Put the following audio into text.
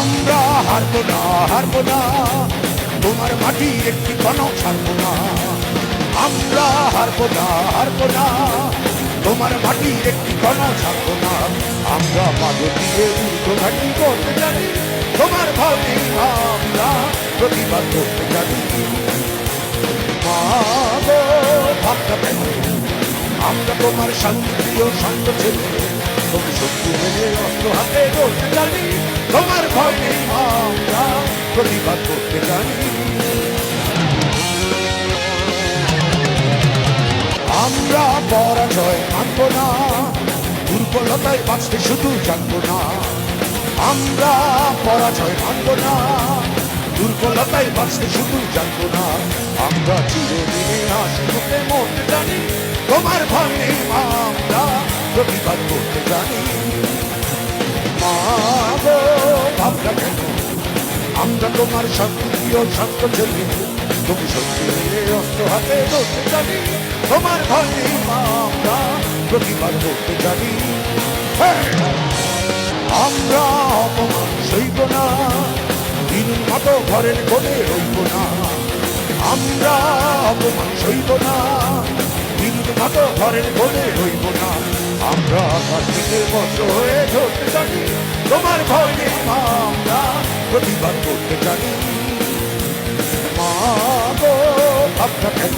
আমরা হারবো না হারবো না। তোমার মাটির একটি কনক ছাড়বো না। আমরা হারবো না হারবো না। তোমার মাটির একটি কনক ছাড়বো না। আমরা পাদো দিয়ে উর্ধ্বঘাটি করতে জানি। তোমার ভয়ে আমরা প্রতিবাদ করতে জানি। আমরা তোমার শান্তিপ্রিয় শান্ত ছেলে। তুমি শত্রু মেনে অস্ত্র হাতে করতে জানি। তোমার ভয় আমরা প্রতিবাদ করতে জানি। আমরা পরাজয় মানব না, দুর্বলতায় বাঁচতে শুধু জানব না। আমরা পরাজয় মানব না, দুর্বলতায় বাঁচতে শুধু জানব না। আমরা চিরদিনে হাসিমুখে মরতে জানি, তোমার ভয় আমরা প্রতিবাদ করতে জানি। ভাবনা কেন আমরা তোমার শান্তিপ্রিয় শান্ত ছেলে। তুমি সত্যি অস্ত্র হাতে ধরতে জানি। তোমার মা, আমরা প্রতিবাদ করতে জানি। হ্যাঁ! আমরা অপমান সইব না। দিনের মতো ঘরের কোণে রইব না। আমরা অপমান সইব না। দিনের মতো ঘরের কোণে রইব না। আমরা থেকে বর্ষ হয়ে ধরতে জানি। তোমার ভয় আমরা প্রতিবাদ করতে জানি মা গো ভাবনা কেন